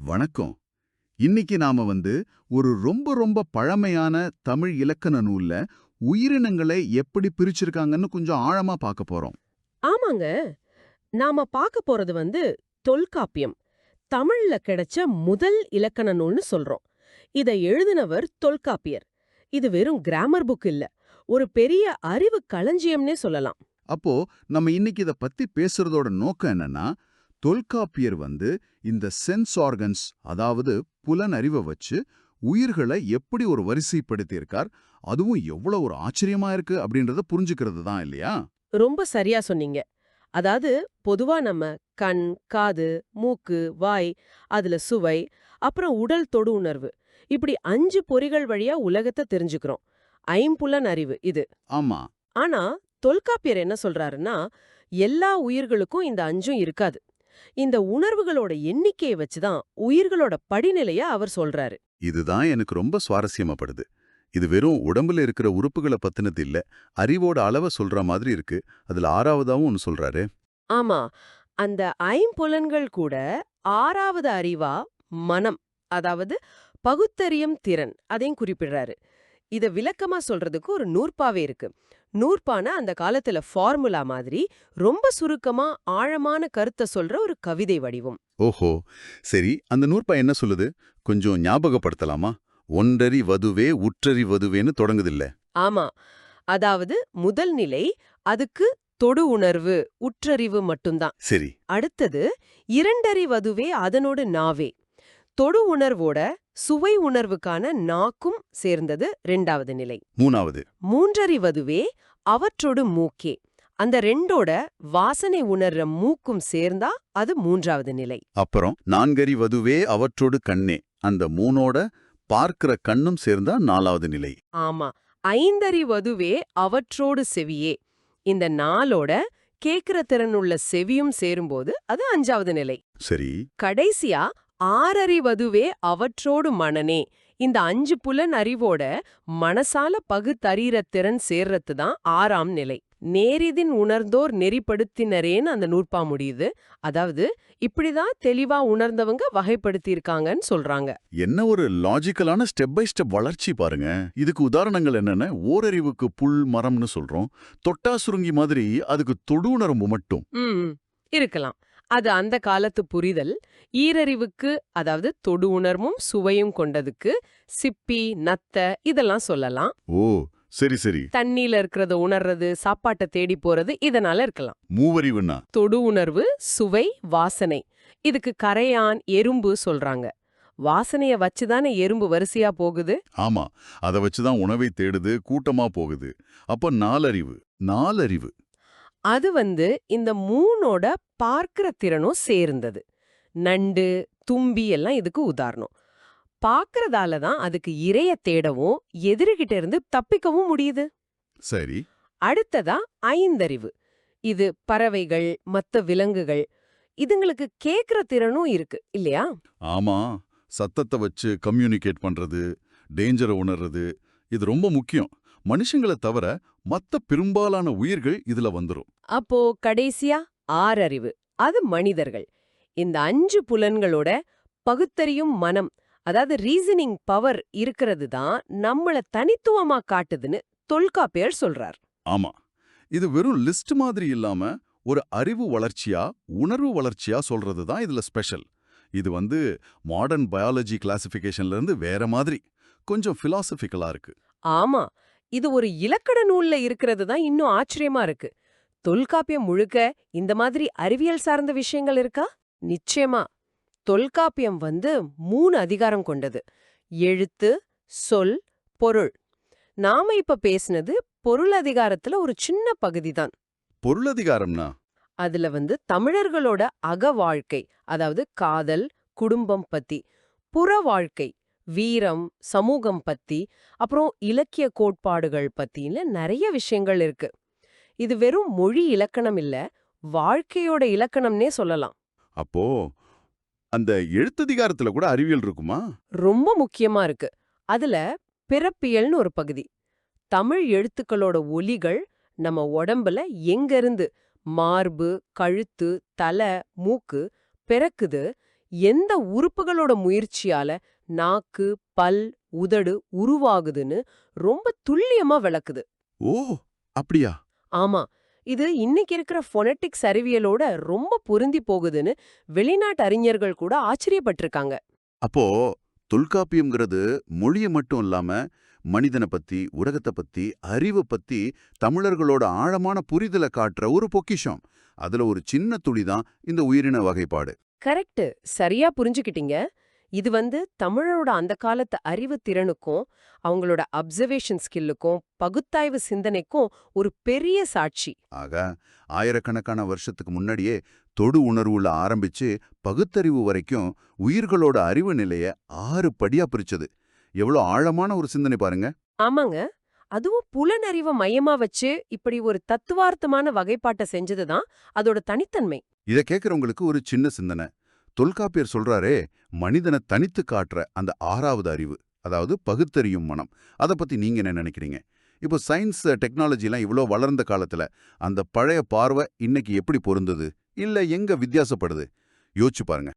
வணக்கம். இன்னைக்கு நாம வந்து ஒரு ரொம்ப ரொம்ப பழமையான தமிழ் இலக்கண நூல்ல உயிரினங்களை எப்படி பிரிச்சிருக்காங்கன்னு கொஞ்சம் ஆழமா பார்க்க போறோம். ஆமாங்க. நாம பார்க்க போறது வந்து தொல்காப்பியம். தமிழ்ல கிடைச்ச முதல் இலக்கண நூல்னு சொல்றோம். இத எழுதினவர் தொல்காப்பியர். இது வெறும் கிராமர் புக் இல்ல. ஒரு பெரிய அறிவு களஞ்சியம்னே சொல்லலாம். அப்போ நம்ம இன்னைக்கு இத பத்தி பேசுறதோட நோக்கம் என்னன்னா தொல்காப்பியர் வந்து இந்த சென்ஸ் ஆர்கன்ஸ் அதாவது புலனறிவை வச்சு உயிர்களை எப்படி ஒரு வரிசைப்படுத்தியிருக்கார் அதுவும் எவ்வளவு ஒரு ஆச்சரியமா இருக்கு அப்படின்றத புரிஞ்சுக்கிறது தான் இல்லையா? ரொம்ப சரியா சொன்னீங்க. அதாவது பொதுவா நம்ம கண் காது மூக்கு வாய் அதுல சுவை அப்புறம் உடல் தொடு உணர்வு. இப்படி அஞ்சு பொறிகள் வழியா உலகத்தை தெரிஞ்சுக்கிறோம். ஐம்புலன் அறிவு இது. ஆமா. ஆனா தொல்காப்பியர் என்ன சொல்றாருன்னா எல்லா உயிர்களுக்கும் இந்த அஞ்சும் இருக்காது. இந்த உணர்வுகளோட எண்ணிக்கையை வச்சுதான் உயிர்களோட படிநிலைய அவர் சொல்றாரு. இதுதான் எனக்கு ரொம்ப சுவாரஸ்யமாப்படுது. இது வெறும் உடம்புல இருக்கிற உறுப்புகளை பத்தினது இல்ல அறிவோட அளவை சொல்ற மாதிரி இருக்கு. அதுல ஆறாவதாவும் ஒன்னு சொல்றாரு. ஆமா அந்த ஐம்புலன்கள் கூட ஆறாவது அறிவா மனம் அதாவது பகுத்தறியும் திறன் அதையும் குறிப்பிடுறாரு. இத விளக்கமா சொல்றதுக்கு ஒரு நூற்பாவே இருக்கு. நூற்பான அந்த காலத்துல ஃபார்முலா மாதிரி ரொம்ப சுருக்கமா ஆழமான கருத்தை சொல்ற ஒரு கவிதை வடிவம். ஓஹோ! சரி அந்த நூற்பா என்ன சொல்லுது? கொஞ்சம் ஞாபகப்படுத்தலாமா? ஒன்றறி வதுவே உற்றறி வதுவேன்னு தொடங்குதில்ல. ஆமா. அதாவது முதல் நிலை அதுக்கு தொடு உணர்வு உற்றறிவு மட்டும்தான். சரி. அடுத்தது இரண்டறிவதுவே அதனோடு நாவே. தொடு உணர்வோட சுவை உணர்வுக்கான நாக்கும் சேர்ந்தது ரெண்டாவது நிலை. மூணாவது. மூன்றறிவதுவே அவற்றோடு மூக்கே. அந்த ரெண்டோட வாசனை உணர்ற மூக்கும் சேர்ந்தா அது மூன்றாவது நிலை. அப்புறம் நான்கறி வதுவே அவற்றோடு கண்ணே. அந்த மூணோட பார்க்கிற கண்ணும் சேர்ந்தா நாலாவது நிலை. ஆமா. ஐந்தறிவதுவே அவற்றோடு செவியே. இந்த நாளோட கேக்குற திறனுள்ள செவியும் சேரும்போது அது அஞ்சாவது நிலை. சரி. கடைசியா ஆறறிவதுவே அவற்றோடு மனனே இந்த அஞ்சு புலன் அறிவோட மனசால பகுத்தறிகிற திறன் சேர்றது தான் ஆறாம் நிலை. நேரிதின் உணர்ந்தோர் நெறிப்படுத்தினரேன்னு அந்த நூற்பா முடியுது. அதாவது இப்படிதான் தெளிவா உணர்ந்தவங்க வகைப்படுத்தியிருக்காங்கன்னு சொல்றாங்க. என்ன ஒரு லாஜிக்கலான ஸ்டெப் பை ஸ்டெப் வளர்ச்சி பாருங்க. இதுக்கு உதாரணங்கள் என்னென்ன? ஓரறிவுக்கு புல் மரம்னு சொல்றோம். தொட்டா சுருங்கி மாதிரி அதுக்கு தொடு உணர்வு மட்டும். இருக்கலாம். அது அந்த காலத்து புரிதல். ஈரறிவுக்கு அதாவது தொடு உணர்வும் சுவையும் கொண்டதுக்கு சிப்பி நத்த இதெல்லாம் சொல்லலாம். ஓ சரி சரி. தண்ணியில இருக்கிறத உணர்றது சாப்பாட்டை தேடி போறது இதனால இருக்கலாம். மூவறிவுன்னா? தொடு உணர்வு சுவை வாசனை. இதுக்கு கரையான் எறும்பு சொல்றாங்க. வாசனைய வச்சுதானே எறும்பு வரிசையா போகுது? ஆமா. அதை வச்சுதான் உணவை தேடுது கூட்டமா போகுது. அப்ப நாலறிவு. நாலறிவு. அது வந்து இந்த மூணோட பார்க்கிற திறனும் சேர்ந்தது. நண்டு தும்பி எல்லாம் இதுக்கு உதாரணம். பார்க்கறதால தான் அதுக்கு இரைய தேடவும் எதிரிகிட்ட இருந்து தப்பிக்கவும் முடியுது. சரி. அடுத்ததா ஐந்தறிவு. இது பறவைகள் மத்த விலங்குகள் இதுங்களுக்கு கேக்குற திறனும் இருக்கு இல்லையா? ஆமா. சத்தத்தை வச்சு கம்யூனிகேட் பண்றது டேஞ்சரை உணர்றது இது ரொம்ப முக்கியம். மனுஷங்களை தவிர மத்த பெரும்பாலான உயிர்கள் இதுல வந்துரும். அப்போ கடைசியா ஆறறிவு. அது மனிதர்கள். இந்த அஞ்சு புலன்களோட பகுத்தறியும் மனம் அதாவது ரீசனிங் பவர் இருக்கிறது தான் நம்மள தனித்துவமா காட்டுதுன்னு தொல்காப்பியர் சொல்றார். ஆமா. இது வெறும் லிஸ்ட் மாதிரி இல்லாம ஒரு அறிவு வளர்ச்சியா உணர்வு வளர்ச்சியா சொல்றது தான் இதுல ஸ்பெஷல் இது வந்து மாடர்ன் பயாலஜி கிளாசிஃபிகேஷன்ல இருந்து வேற மாதிரி. கொஞ்சம் பிலாசபிக்கலா இருக்கு. ஆமா. இது ஒரு இலக்கண நூல்ல இருக்கிறது தான் இன்னும் ஆச்சரியமா இருக்கு. தொல்காப்பியம் முழுக்க இந்த மாதிரி அறிவியல் சார்ந்த விஷயங்கள் இருக்கா? நிச்சயமா. தொல்காப்பியம் வந்து மூணு அதிகாரம் கொண்டது. எழுத்து சொல் பொருள். நாம இப்ப பேசுனது பொருள் அதிகாரத்துல ஒரு சின்ன பகுதி தான். பொருளதிகாரம்னா அதுல வந்து தமிழர்களோட அக வாழ்க்கை அதாவது காதல் குடும்பம் பத்தி புற வாழ்க்கை வீரம் சமூகம் பத்தி அப்புறம் இலக்கிய கோட்பாடுகள் பத்தின்னு நிறைய விஷயங்கள் இருக்கு. இது வெறும் மொழி இலக்கணம் இல்ல வாழ்க்கையோட இலக்கணம்னே சொல்லலாம். அப்போ அந்த எழுத்ததிகாரத்துல கூட அறிவியல் இருக்குமா? ரொம்ப முக்கியமா இருக்கு. அதுல பிறப்பியல்னு ஒரு பகுதி. தமிழ் எழுத்துக்களோட ஒலிகள் நம்ம உடம்புல எங்கிருந்து மார்பு கழுத்து தலை மூக்கு பிறக்குது எந்த உறுப்புகளோட முயற்சியால நாக்கு பல் உதடு உருவாகுதுன்னு ரொம்ப துல்லியமா விளக்குது. ஓ அப்படியா? ஆமா இது இன்னைக்கு இருக்கிற ஃபொனட்டிக்ஸ் அறிவியலோட ரொம்ப பொருந்தி போகுதுன்னு வெளிநாட்டு அறிஞர்கள் கூட ஆச்சரியப்பட்டிருக்காங்க. அப்போ தொல்காப்பியம்ங்கிறது மொழியை மட்டும் இல்லாம மனிதனை பத்தி உலகத்தை பத்தி அறிவை பத்தி தமிழர்களோட ஆழமான புரிதலை காட்டுற ஒரு பொக்கிஷம். அதுல ஒரு சின்ன துளி தான் இந்த உயிரின வகைப்பாடு. கரெக்ட் சரியா புரிஞ்சுக்கிட்டீங்க. இது வந்து தமிழரோட அந்த காலத்து அறிவு திறனுக்கும் அவங்களோட அப்சர்வேஷன் ஸ்கில்லுக்கும் பகுத்தாய்வு சிந்தனைக்கும் ஒரு பெரிய சாட்சி. ஆக ஆயிரக்கணக்கான வருஷத்துக்கு முன்னாடியே தொடு உணர்வுல ஆரம்பிச்சு பகுத்தறிவு வரைக்கும் உயிர்களோட அறிவு நிலைய ஆறு படியா பிரிச்சது. எவ்வளவு ஆழமான ஒரு சிந்தனை பாருங்க. ஆமாங்க. அதுவும் புலனறிவை மையமா வச்சு இப்படி ஒரு தத்துவார்த்தமான வகைப்பாட்டை செஞ்சதுதான் அதோட தனித்தன்மை. இத கேக்குறவங்களுக்கு ஒரு சின்ன சிந்தனை. தொல்காப்பியர் சொல்றாரே மனிதனை தனித்து காட்டுற அந்த ஆறாவது அறிவு அதாவது பகுத்தறியும் மனம். அதை பத்தி நீங்க என்ன நினைக்கிறீங்க? இப்போ சயின்ஸ் டெக்னாலஜிலாம் இவ்வளோ வளர்ந்த காலத்துல அந்த பழைய பார்வை இன்னைக்கு எப்படி பொருந்தது? இல்ல எங்க வித்தியாசப்படுது? யோசிச்சு பாருங்க.